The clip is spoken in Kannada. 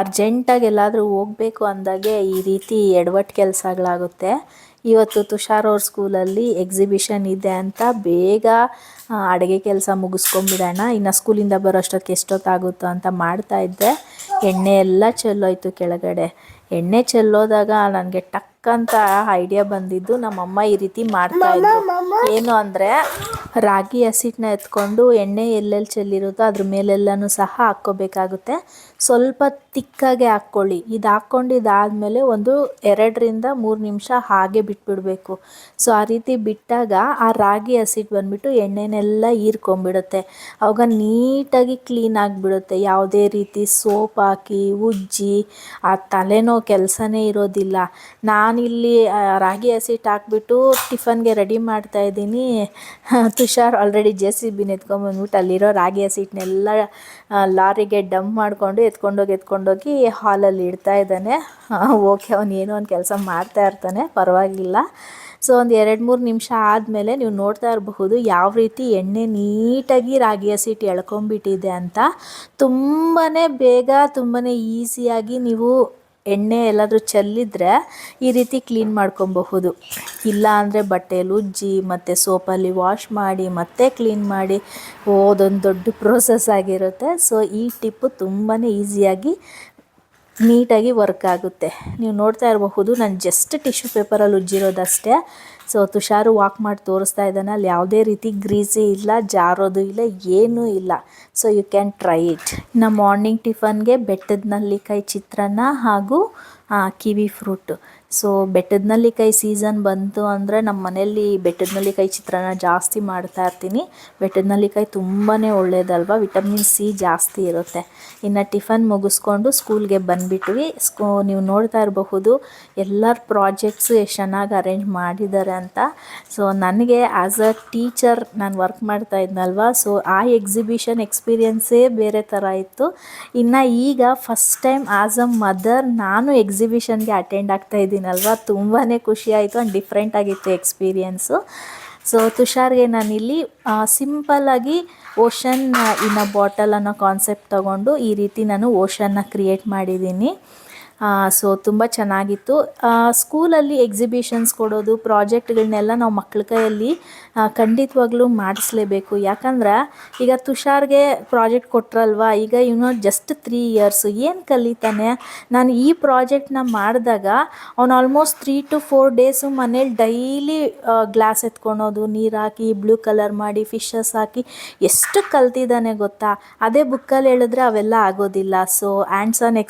ಅರ್ಜೆಂಟಾಗಿ ಎಲ್ಲಾದರೂ ಹೋಗಬೇಕು ಅಂದಾಗೆ ಈ ರೀತಿ ಎಡವಟ್ಟು ಕೆಲಸಗಳಾಗುತ್ತೆ. ಇವತ್ತು ತುಷಾರ್ ಅವ್ರ ಸ್ಕೂಲಲ್ಲಿ ಎಕ್ಸಿಬಿಷನ್ ಇದೆ ಅಂತ ಬೇಗ ಅಡುಗೆ ಕೆಲಸ ಮುಗಿಸ್ಕೊಂಬಿಡೋಣ. ಇನ್ನು ಸ್ಕೂಲಿಂದ ಬರೋಷ್ಟೊತ್ತಿಗೆ ಎಷ್ಟೊತ್ತಾಗುತ್ತೋ ಅಂತ ಮಾಡ್ತಾ ಇದ್ದೆ. ಎಣ್ಣೆ ಎಲ್ಲ ಚೆಲ್ಲೋಯ್ತು ಕೆಳಗಡೆ. ಎಣ್ಣೆ ಚೆಲ್ಲೋದಾಗ ನನಗೆ ಟಕ್ ಅಂತ ಐಡಿಯಾ ಬಂದಿದ್ದು ನಮ್ಮಮ್ಮ ಈ ರೀತಿ ಮಾಡ್ತಾ ಇದ್ರು. ಏನು ಅಂದರೆ ರಾಗಿ ಹಸಿಟ್ಟನ್ನ ಎತ್ಕೊಂಡು ಎಣ್ಣೆ ಎಲ್ಲೆಲ್ಲಿ ಚೆಲ್ಲಿರುತ್ತೋ ಅದ್ರ ಮೇಲೆಲ್ಲನೂ ಸಹ ಹಾಕ್ಕೋಬೇಕಾಗುತ್ತೆ. ಸ್ವಲ್ಪ ತಿಕ್ಕಾಗೆ ಹಾಕ್ಕೊಳ್ಳಿ. ಇದು ಹಾಕ್ಕೊಂಡಿದ್ದಾದಮೇಲೆ ಒಂದು ಎರಡರಿಂದ ಮೂರು ನಿಮಿಷ ಹಾಗೆ ಬಿಟ್ಬಿಡಬೇಕು. ಸೊ ಆ ರೀತಿ ಬಿಟ್ಟಾಗ ಆ ರಾಗಿ ಹಸಿಟ್ಟು ಬಂದುಬಿಟ್ಟು ಎಣ್ಣೆನೆಲ್ಲ ಹೀರ್ಕೊಂಬಿಡುತ್ತೆ ಅವಾಗ ನೀಟಾಗಿ ಕ್ಲೀನ್ ಆಗಿಬಿಡುತ್ತೆ. ಯಾವುದೇ ರೀತಿ ಸೋಪ್ ಹಾಕಿ, ಉಜ್ಜಿ, ಆ ತಲೆನೋ ಕೆಲಸನೇ ಇರೋದಿಲ್ಲ. ನಾನಿಲ್ಲಿ ರಾಗಿ ಹಸಿಟ್ಟು ಹಾಕ್ಬಿಟ್ಟು ಟಿಫನ್ಗೆ ರೆಡಿ ಮಾಡ್ತಾ ಇದ್ದೀನಿ. ತುಷಾರ್ ಆಲ್ರೆಡಿ ಜೆ ಸಿ ಬಿನ ಎತ್ಕೊಂಡ್ಬಂದ್ಬಿಟ್ಟು ಅಲ್ಲಿರೋ ರಾಗಿ ಹಸಿಟ್ಟನ್ನೆಲ್ಲ ಲಾರಿಗೆ ಡಂಪ್ ಮಾಡಿಕೊಂಡು ಎತ್ಕೊಂಡೋಗಿ ಎತ್ಕೊಂಡೋಗಿ ಹಾಲಲ್ಲಿ ಇಡ್ತಾ ಇದ್ದಾನೆ. ಓಕೆ ಅವನು ಏನೋ ಒಂದು ಕೆಲಸ ಮಾಡ್ತಾ ಇರ್ತಾನೆ, ಪರವಾಗಿಲ್ಲ. ಸೊ ಒಂದು ಎರಡು ಮೂರು ನಿಮಿಷ ಆದಮೇಲೆ ನೀವು ನೋಡ್ತಾ ಇರಬಹುದು ಯಾವ ರೀತಿ ಎಣ್ಣೆ ನೀಟಾಗಿ ರಾಗಿ ಹಸಿಟ್ಟು ಎಳ್ಕೊಂಬಿಟ್ಟಿದೆ ಅಂತ. ತುಂಬಾ ಬೇಗ ತುಂಬಾ ಈಸಿಯಾಗಿ ನೀವು ಎಣ್ಣೆ ಎಲ್ಲಾದರೂ ಚೆಲ್ಲಿದ್ರೆ ಈ ರೀತಿ ಕ್ಲೀನ್ ಮಾಡ್ಕೊಬಹುದು. ಇಲ್ಲ ಅಂದರೆ ಬಟ್ಟೆಯಲ್ಲಿ ಉಜ್ಜಿ, ಮತ್ತು ಸೋಪಲ್ಲಿ ವಾಶ್ ಮಾಡಿ, ಮತ್ತೆ ಕ್ಲೀನ್ ಮಾಡಿ ಓದೊಂದು ದೊಡ್ಡ ಪ್ರೋಸೆಸ್ ಆಗಿರುತ್ತೆ. ಸೊ ಈ ಟಿಪ್ಪು ತುಂಬಾ ಈಸಿಯಾಗಿ ನೀಟಾಗಿ ವರ್ಕ್ ಆಗುತ್ತೆ. ನೀವು ನೋಡ್ತಾ ಇರಬಹುದು, ನಾನು ಜಸ್ಟ್ ಟಿಶ್ಯೂ ಪೇಪರಲ್ಲಿ ಉಜ್ಜಿರೋದಷ್ಟೇ. ಸೊ ತುಷಾರು ವಾಕ್ ಮಾಡಿ ತೋರಿಸ್ತಾ ಇದ್ದಾನೆ. ಅಲ್ಲಿ ಯಾವುದೇ ರೀತಿ ಗ್ರೀಸಿ ಇಲ್ಲ, ಜಾರೋದು ಇಲ್ಲ, ಏನೂ ಇಲ್ಲ. So you can try it ನಮ್ಮ ಮಾರ್ನಿಂಗ್ ಟಿಫನ್ಗೆ ಬೆಟ್ಟದ ನಲ್ಲಿಕಾಯಿ ಚಿತ್ರಾನ್ನ ಹಾಗೂ ಕಿವಿ ಫ್ರೂಟ್. ಸೊ ಬೆಟ್ಟದ ನಲ್ಲಿಕಾಯಿ ಸೀಸನ್ ಬಂತು ಅಂದರೆ ನಮ್ಮ ಮನೆಯಲ್ಲಿ ಬೆಟ್ಟದ ನಲ್ಲಿಕಾಯಿ ಚಿತ್ರಾನ್ನ ಜಾಸ್ತಿ ಮಾಡ್ತಾ ಇರ್ತೀನಿ. ಬೆಟ್ಟದ ನಲ್ಲಿಕಾಯಿ ತುಂಬಾ ಒಳ್ಳೆಯದಲ್ವ ವಿಟಮಿನ್ ಸಿ ಜಾಸ್ತಿ ಇರುತ್ತೆ. ಇನ್ನು ಟಿಫನ್ ಮುಗಿಸ್ಕೊಂಡು ಸ್ಕೂಲ್ಗೆ ಬಂದುಬಿಟ್ವಿ. ಸ್ಕೂ, ನೀವು ನೋಡ್ತಾ ಇರಬಹುದು, ಎಲ್ಲರ ಪ್ರಾಜೆಕ್ಟ್ಸು ಎಷ್ಟು ಚೆನ್ನಾಗಿ ಅರೇಂಜ್ ಮಾಡಿದ್ದಾರೆ ಅಂತ. ಸೊ ನನಗೆ ಆ್ಯಸ್ ಅ ಟೀಚರ್ ನಾನು ವರ್ಕ್ ಮಾಡ್ತಾ ಇದ್ನಲ್ವಾ? ಸೊ ಆ ಎಕ್ಸಿಬಿಷನ್ ಎಕ್ಸ್ಪೀರಿಯನ್ಸೇ ಬೇರೆ ಥರ ಇತ್ತು. ಇನ್ನು ಈಗ first time as a mother ನಾನು ಎಕ್ಸಿಬಿಷನ್ಗೆ ಅಟೆಂಡ್ ಆಗ್ತಾ ಇದ್ದೀನಲ್ವಾ? ತುಂಬಾ ಖುಷಿ ಆಯಿತು ಆ್ಯಂಡ್ ಡಿಫ್ರೆಂಟ್ ಆಗಿತ್ತು ಎಕ್ಸ್ಪೀರಿಯೆನ್ಸು ಸೊ ತುಷಾರ್ಗೆ ನಾನಿಲ್ಲಿ ಸಿಂಪಲ್ಲಾಗಿ ಓಷನ್ ಇನ್ ಬಾಟಲ್ ಅನ್ನೋ ಕಾನ್ಸೆಪ್ಟ್ ತಗೊಂಡು ಈ ರೀತಿ ನಾನು ಓಷನ್ನ ಕ್ರಿಯೇಟ್ ಮಾಡಿದ್ದೀನಿ. ಸೊ ತುಂಬ ಚೆನ್ನಾಗಿತ್ತು. ಸ್ಕೂಲಲ್ಲಿ ಎಕ್ಸಿಬಿಷನ್ಸ್ ಕೊಡೋದು ಪ್ರಾಜೆಕ್ಟ್ಗಳನ್ನೆಲ್ಲ ನಾವು ಮಕ್ಕಳ ಕೈಯಲ್ಲಿ ಖಂಡಿತವಾಗ್ಲೂ ಮಾಡಿಸ್ಲೇಬೇಕು. ಯಾಕಂದ್ರೆ, ಈಗ ತುಷಾರ್ಗೆ ಪ್ರಾಜೆಕ್ಟ್ ಕೊಟ್ರಲ್ವಾ? ಈಗ ಇವನು ಜಸ್ಟ್ ತ್ರೀ ಇಯರ್ಸು ಏನು ಕಲಿತಾನೆ? ನಾನು ಈ ಪ್ರಾಜೆಕ್ಟ್ನ ಮಾಡಿದಾಗ, ಅವ್ನು almost three to four days ಮನೇಲಿ ಡೈಲಿ ಗ್ಲಾಸ್ ಎತ್ಕೊಳೋದು ನೀರು ಹಾಕಿ ಬ್ಲೂ ಕಲರ್ ಮಾಡಿ ಫಿಶಸ್ ಹಾಕಿ, ಎಷ್ಟು ಕಲ್ತಿದ್ದಾನೆ ಗೊತ್ತಾ? ಅದೇ ಬುಕ್ಕಲ್ಲಿ ಹೇಳಿದ್ರೆ ಅವೆಲ್ಲ ಆಗೋದಿಲ್ಲ. So ಆ್ಯಂಡ್ಸ್ on